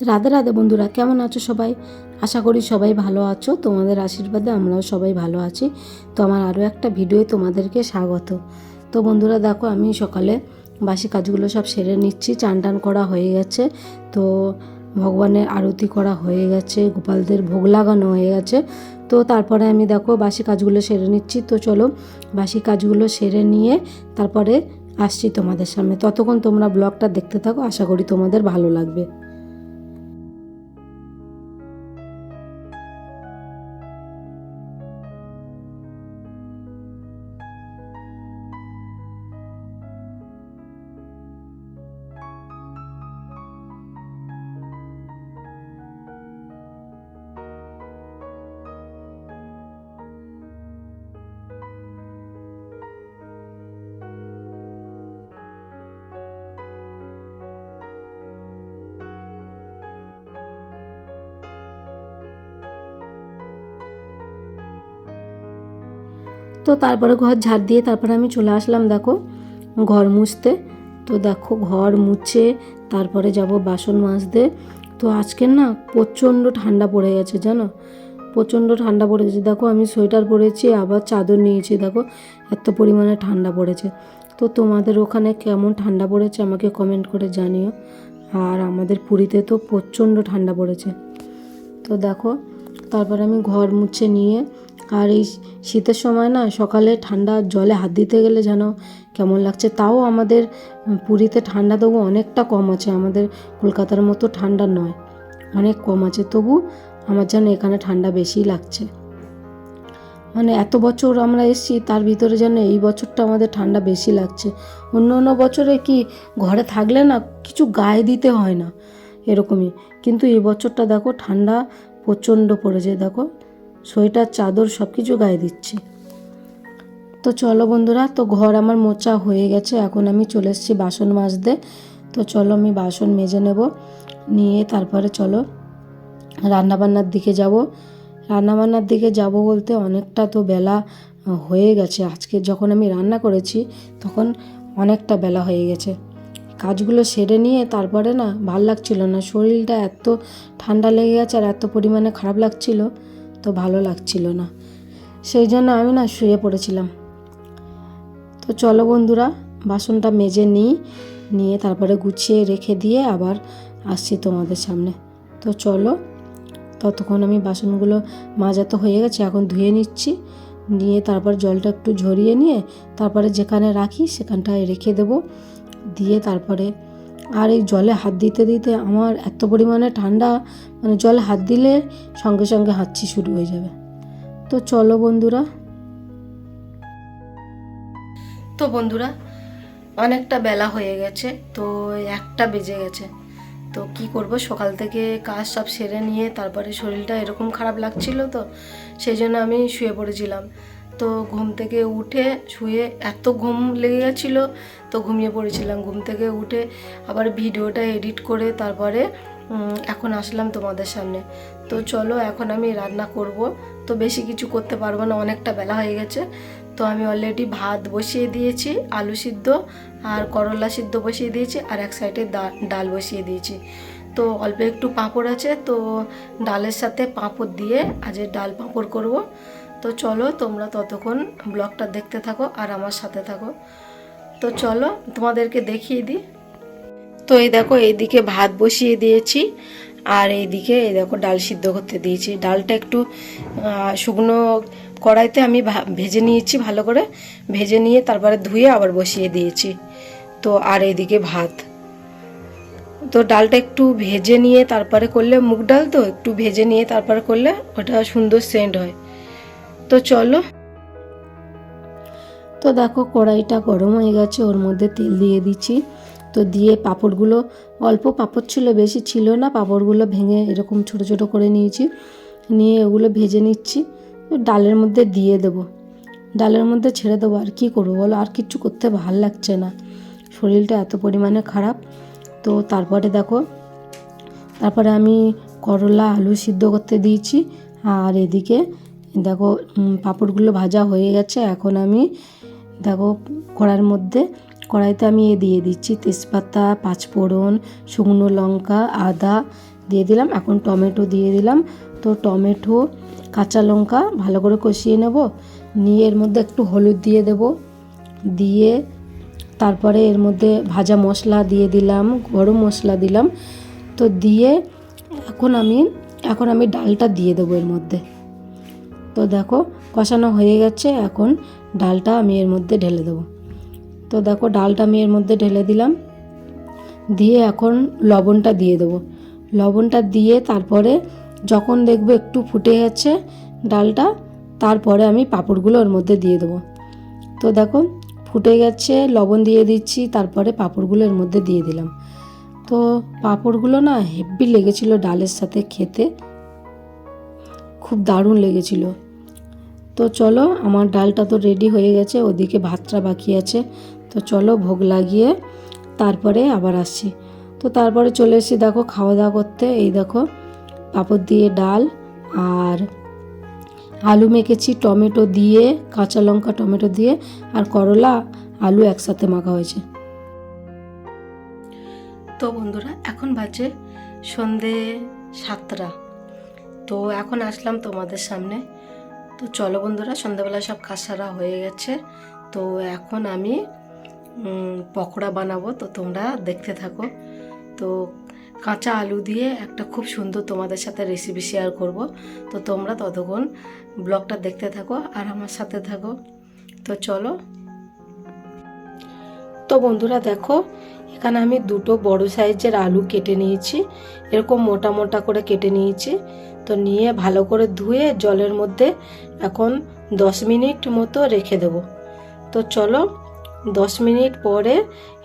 রাধে রাধে বন্ধুরা, কেমন আছো সবাই? আশা করি সবাই ভালো আছো, তোমাদের আশীর্বাদে আমরাও সবাই ভালো আছি। তো আমার আরও একটা ভিডিওয়ে তোমাদেরকে স্বাগত। তো বন্ধুরা, দেখো আমি সকালে বাসি কাজগুলো সব সেরে নিচ্ছি, চান টান করা হয়ে গেছে। তো ভগবানের আরতি করা হয়ে গেছে, গোপালদের ভোগ লাগানো হয়ে গেছে। তো তারপরে আমি দেখো বাসি কাজগুলো সেরে নিচ্ছি। তো চলো বাসি কাজগুলো সেরে নিয়ে তারপরে আসছি তোমাদের সামনে। ততক্ষণ তোমরা ব্লগটা দেখতে থাকো, আশা করি তোমাদের ভালো লাগবে। তো তারপরে ঘর ঝাড় দিয়ে তারপরে আমি চলে আসলাম, দেখো, ঘর মুছতে। তো দেখো, ঘর মুছে তারপরে যাব বাসন মাজতে। তো আজকের না প্রচণ্ড ঠান্ডা পড়ে গেছে, জানো? প্রচণ্ড ঠান্ডা পড়ে গেছে। দেখো, আমি সোয়েটার পরেছি, আবার চাদর নিয়েছি, দেখো, এত পরিমাণে ঠান্ডা পড়েছে। তো তোমাদের ওখানে কেমন ঠান্ডা পড়েছে আমাকে কমেন্ট করে জানিও। আর আমাদের পুরীতে তো প্রচণ্ড ঠান্ডা পড়েছে। তো দেখো, তারপর আমি ঘর মুছে নিয়ে আর এই শীতের সময় না সকালে ঠান্ডা জলে হাত দিতে গেলে যেন কেমন লাগছে, তাও আমাদের পুরীতে ঠান্ডা তবু অনেকটা কম আছে, আমাদের কলকাতার মতো ঠান্ডা নয়, অনেক কম আছে, তবু আমার যেন এখানে ঠান্ডা বেশি লাগছে। মানে এত বছর আমরা এসেছি, তার ভিতরে যেন এই বছরটা আমাদের ঠান্ডা বেশি লাগছে। অন্য অন্য বছরে কি ঘরে থাকলে না কিছু গায়ে দিতে হয় না, এরকমই। কিন্তু এই বছরটা দেখো ঠান্ডা প্রচণ্ড পড়েছে, দেখো। সোয়েটার, চাদর সব কিছু গায়ে দিচ্ছি। তো চলো বন্ধুরা, তো ঘর আমার মোচা হয়ে গেছে, এখন আমি চলে এসেছি বাসন মাজতে। তো চলো আমি বাসন মেজে নেব, নিয়ে তারপরে চলো রান্নাবান্নার দিকে যাব। রান্নাবান্নার দিকে যাব বলতে অনেকটা তো বেলা হয়ে গেছে। আজকে যখন আমি রান্না করেছি, তখন অনেকটা বেলা হয়ে গেছে। কাজগুলো সেরে নিয়ে তারপরে না, ভালো লাগছিল না। শরীরটা এত ঠান্ডা লেগে গেছে আর এত পরিমাণে খারাপ লাগছিল। তো ভালো লাগছিল না। সেই জন্য আমি না শুয়ে পড়েছিলাম। তো চলো বন্ধুরা, বাসনটা মেজে নিই, নিয়ে তারপরে গুছিয়ে রেখে দিয়ে আবার আসছি তোমাদের সামনে। তো চলো, ততক্ষণ আমি বাসনগুলো মাজা তো হয়ে গেছে, এখন ধুয়ে নিচ্ছি। নিয়ে তারপর জলটা একটু ঝরিয়ে নিয়ে তারপরে যেখানে রাখি সেখানটায় রেখে দেবো। দিয়ে তারপরে আর এই জলে হাত দিতে দিতে আমার এত পরিমাণে ঠান্ডা মানে জলে হাত দিলে সঙ্গে সঙ্গে হাঁচি শুরু হয়ে যাবে। তো চলো বন্ধুরা। তো বন্ধুরা, অনেকটা বেলা হয়ে গেছে, তো একটা বেজে গেছে। তো কি করব, সকাল থেকে কাজ সব সেরে নিয়ে তারপরে শরীরটা এরকম খারাপ লাগছিল তো, সেই জন্য আমি শুয়ে পড়েছিলাম। তো ঘুম থেকে উঠে শুয়ে এত ঘুম লেগে গেছিল, তো ঘুমিয়ে পড়েছিলাম। ঘুম থেকে উঠে আবার ভিডিওটা এডিট করে তারপরে এখন আসলাম তোমাদের সামনে। তো চলো, এখন আমি রান্না করব। তো বেশি কিছু করতে পারব না, অনেকটা বেলা হয়ে গেছে। তো আমি অলরেডি ভাত বসিয়ে দিয়েছি, আলু সিদ্ধ আর করলা সিদ্ধ বসিয়ে দিয়েছি আর এক সাইডে ডাল বসিয়ে দিয়েছি। তো অল্প একটু পাঁপড় আছে, তো ডালের সাথে পাঁপড় দিয়ে আজ ডাল পাঁপড় করব। তো চলো তোমরা ততক্ষণ ব্লগটা দেখতে থাকো আর আমার সাথে থাকো। তো চলো তোমাদেরকে দেখিয়ে দিই। তো এই দেখো, এইদিকে ভাত বসিয়ে দিয়েছি আর এইদিকে এই দেখো ডাল সিদ্ধ করতে দিয়েছি। ডালটা একটু শুকনো কড়াইতে আমি ভেজে নিয়েছি ভালো করে। ভেজে নিয়ে তারপরে ধুয়ে আবার বসিয়ে দিয়েছি। তো আর এইদিকে ভাত। তো ডালটা একটু ভেজে নিয়ে তারপরে করলে মুগ ডাল তো, একটু ভেজে নিয়ে তারপরে করলে ওটা সুন্দর সেন্ট হয়। তো চলো। তো দেখো কড়াইটা গরম হয়ে গেছে, ওর মধ্যে তেল দিয়ে দিচ্ছি। তো দিয়ে পাঁপড়গুলো, অল্প পাঁপড় ছিল, বেশি ছিল না, পাঁপড়গুলো ভেঙে এরকম ছোট ছোট করে নিয়েছি। নিয়ে ওগুলো ভেজে নিচ্ছি ডালের মধ্যে দিয়ে দেবো। ডালের মধ্যে ছেড়ে দেবো, আর কি করব বলো? আর কিচ্ছু করতে ভালো লাগছে না। শরীরটা এত পরিমাণে খারাপ। তো তারপরে দেখো, তারপরে আমি করলা, আলু সিদ্ধ করতে দিয়েছি। আর এদিকে দেখো পাঁপড়গুলো ভাজা হয়ে গেছে। এখন আমি, দেখো, কড়ার মধ্যে, কড়াইতে আমি এ দিয়ে দিচ্ছি তেজপাতা, পাঁচফোড়ন, শুকনো লঙ্কা, আদা দিয়ে দিলাম। এখন টমেটো দিয়ে দিলাম। তো টমেটো, কাঁচা লঙ্কা ভালো করে কষিয়ে নেব। নিয়ে এর মধ্যে একটু হলুদ দিয়ে দেব। দিয়ে তারপরে এর মধ্যে ভাজা মশলা দিয়ে দিলাম, গরম মশলা দিলাম। তো দিয়ে এখন আমি এখন আমি ডালটা দিয়ে দেবো এর মধ্যে। তো দেখো কষানো হয়ে গেছে, এখন ডালটা আমি এর মধ্যে ঢেলে দেবো। তো দেখো ডালটা আমি এর মধ্যে ঢেলে দিলাম। দিয়ে এখন লবণটা দিয়ে দেবো। লবণটা দিয়ে তারপরে যখন দেখব একটু ফুটে গেছে ডালটা, তারপরে আমি পাঁপড়গুলো ওর মধ্যে দিয়ে দেবো। তো দেখো ফুটে গেছে, লবণ দিয়ে দিচ্ছি, তারপরে পাঁপড়গুলো এর মধ্যে দিয়ে দিলাম। তো পাঁপড়গুলো না হেভি লেগেছিল ডালের সাথে খেতে। খুব দারুণ লেগেছিল। তো চলো, আমার ডালটা তো রেডি হয়ে গেছে, ওদিকে ভাতটা বাকি আছে। তো চলো, ভোগ লাগিয়ে তারপরে আবার আসছি। তো তারপরে চলে এসেছি, দেখো খাওয়া দাওয়া করতে। এই দেখো, পাঁপড় দিয়ে ডাল আর আলু মেখেছি, টমেটো দিয়ে, কাঁচা লঙ্কা, টমেটো দিয়ে আর করলা, আলু একসাথে মাখা হয়েছে। তো বন্ধুরা, এখন বাজে সন্ধে সাতটা। তো এখন আসলাম তোমাদের সামনে। তো চলো বন্ধুরা, সন্ধ্যাবেলা সব কাঁসারা হয়ে গেছে। তো এখন আমি পকোড়া বানাবো, তো তোমরা দেখতে থাকো। তো কাঁচা আলু দিয়ে একটা খুব সুন্দর তোমাদের সাথে রেসিপি শেয়ার করব। তো তোমরা ততক্ষণ ব্লগটা দেখতে থাকো আর আমার সাথে থাকো। তো চলো তো বন্ধুরা দেখো, এখানে আমি দুটো বড় সাইজের আলু কেটে নিয়েছি। এরকম মোটা মোটা করে কেটে নিয়েছি। তো নিয়ে ভালো করে ধুয়ে জলের মধ্যে এখন দশ মিনিট মতো রেখে দেব। তো চলো, দশ মিনিট পরে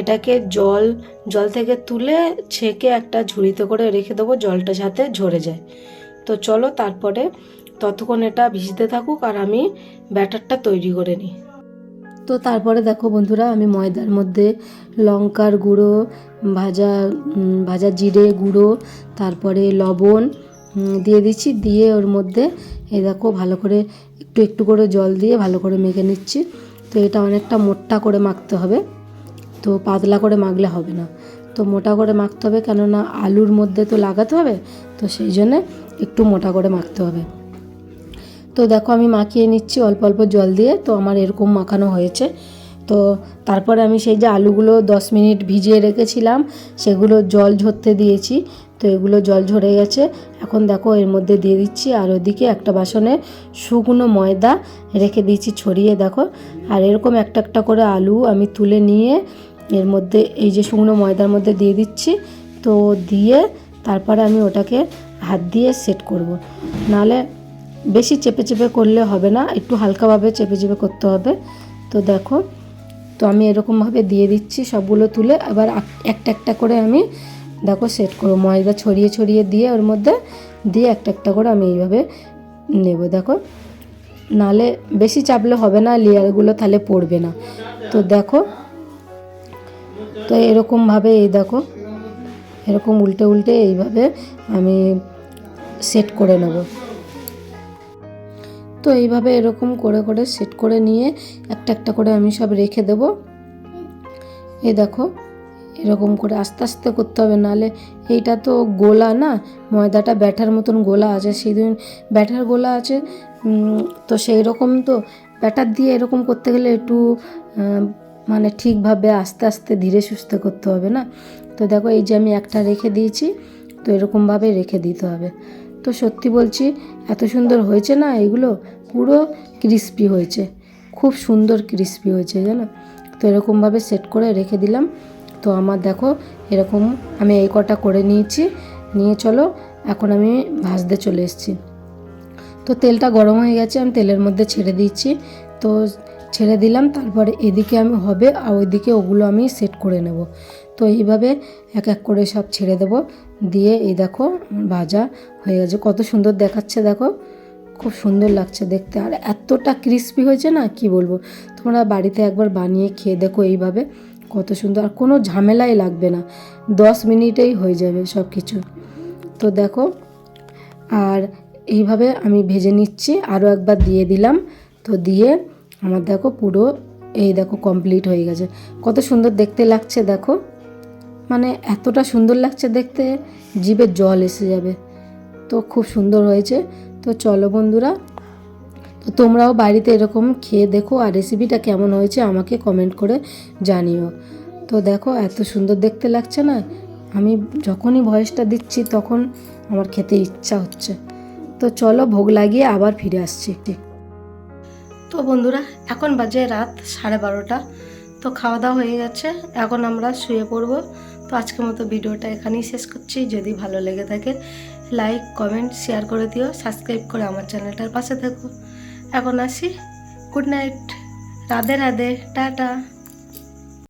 এটাকে জল জল থেকে তুলে ছেঁকে একটা ঝুড়িতে করে রেখে দেবো জলটা যাতে ঝরে যায়। তো চলো তারপরে ততক্ষণ এটা ভিজতে থাকুক আর আমি ব্যাটারটা তৈরি করে নিই। তো তারপরে দেখো বন্ধুরা, আমি ময়দার মধ্যে লঙ্কার গুঁড়ো, ভাজা ভাজা জিরে গুঁড়ো, তারপরে লবণ দিয়ে দিচ্ছি। দিয়ে ওর মধ্যে এই দেখো ভালো করে একটু একটু করে জল দিয়ে ভালো করে মেখে নিচ্ছি। তো এটা অনেকটা মোটা করে মাখতে হবে। তো পাতলা করে মাখলে হবে না। তো মোটা করে মাখতে হবে কেননা আলুর মধ্যে তো লাগাতে হবে। তো সেই জন্যে একটু মোটা করে মাখতে হবে। তো দেখো আমি মাখিয়ে নিচ্ছি, অল্প অল্প জল দিয়ে। তো আমার এরকম মাখানো হয়েছে। তো তারপরে আমি সেই যে আলুগুলো দশ মিনিট ভিজিয়ে রেখেছিলাম, সেগুলো জল ঝরতে দিয়েছি। তো এগুলো জল ঝরে গেছে। এখন দেখো এর মধ্যে দিয়ে দিচ্ছি। আর ওদিকে একটা বাসনে শুকনো ময়দা রেখে দিয়েছি ছড়িয়ে, দেখো। আর এরকম একটা একটা করে আলু আমি তুলে নিয়ে এর মধ্যে, এই যে শুকনো ময়দার মধ্যে দিয়ে দিচ্ছি। তো দিয়ে তারপরে আমি ওটাকে হাত দিয়ে সেট করব। নাহলে বেশি চেপে চেপে করলে হবে না, একটু হালকাভাবে চেপে চেপে করতে হবে। তো দেখো, তো আমি এরকমভাবে দিয়ে দিচ্ছি সবগুলো তুলে আবার একটা একটা করে আমি দেখো সেট করব, ময়দা ছড়িয়ে ছড়িয়ে দিয়ে ওর মধ্যে দিয়ে একটা একটা করে আমি এইভাবে নেব, দেখো। নালে বেশি চাপলে হবে না, লেয়ারগুলো তাহলে পড়বে না। তো দেখো, তো এরকমভাবে এই দেখো, এরকম উল্টে উল্টে এইভাবে আমি সেট করে নেব। তো এইভাবে এরকম করে করে সেট করে নিয়ে একটা একটা করে আমি সব রেখে দেব। এই দেখো, এরকম করে আস্তে আস্তে করতে হবে নাহলে এইটা তো গোলা না, ময়দাটা ব্যাটার মতন গোলা আছে সেই দিন ব্যাটার গোলা আছে তো সেই রকম তো ব্যাটার দিয়ে এরকম করতে গেলে একটু মানে ঠিকভাবে আস্তে আস্তে ধীরে সুস্থে করতে হবে না? তো দেখো, এই যে আমি একটা রেখে দিয়েছি, তো এরকমভাবে রেখে দিতে হবে। তো সত্যি বলছি, এত সুন্দর হয়েছে না এগুলো? পুরো ক্রিস্পি হয়েছে। খুব সুন্দর ক্রিস্পি হয়েছে, জানো? তো এরকমভাবে সেট করে রেখে দিলাম। তো আমার দেখো, এরকম আমি এই কটা করে নিয়েছি। নিয়ে চলো, এখন আমি ভাজতে চলে এসেছি। তো তেলটা গরম হয়ে গেছে, আমি তেলের মধ্যে ছেড়ে দিচ্ছি তো ছেড়ে দিলাম, তারপরে এদিকে আমি হবে, আর ওইদিকে ওগুলো আমি সেট করে নেব। তো এইভাবে এক এক করে সব ছেড়ে দেব। দিয়ে এই দেখো, ভাজা হয়ে গেছে। কত সুন্দর দেখাচ্ছে, দেখো। খুব সুন্দর লাগছে দেখতে। আর এতটা ক্রিস্পি হয়েছে না, কি বলব? তোমরা বাড়িতে একবার বানিয়ে খেয়ে দেখো এইভাবে, কত সুন্দর। আর কোনো ঝামেলাই লাগবে না, দশ মিনিটেই হয়ে যাবে সব কিছু তো দেখো, আর এইভাবে আমি ভেজে নিচ্ছি, আরও একবার দিয়ে দিলাম। তো দিয়ে আমার দেখো পুরো এই দেখো কমপ্লিট হয়ে গেছে। কত সুন্দর দেখতে লাগছে দেখো। মানে এতটা সুন্দর লাগছে দেখতে, জিভে জল এসে যাবে। তো খুব সুন্দর হয়েছে। তো চলো বন্ধুরা, তো তোমরাও বাড়িতে এরকম খেয়ে দেখো আর রেসিপিটা কেমন হয়েছে আমাকে কমেন্ট করে জানিও। তো দেখো এত সুন্দর দেখতে লাগছে না? আমি যখনই ভয়েসটা দিচ্ছি তখন আমার খেতে ইচ্ছা হচ্ছে। তো চলো ভোগ লাগিয়ে আবার ফিরে আসছি। তো বন্ধুরা, এখন বাজে রাত সাড়ে বারোটা। তো খাওয়া দাওয়া হয়ে গেছে, এখন আমরা শুয়ে পড়ব। তো আজকের মতো ভিডিওটা এখানেই শেষ করছি। যদি ভালো লেগে থাকে লাইক কমেন্ট শেয়ার করে দিও সাবস্ক্রাইব করে আমার চ্যানেলটার পাশে থাকো। এখন আসি। Good night Radhe Radhe. Tata.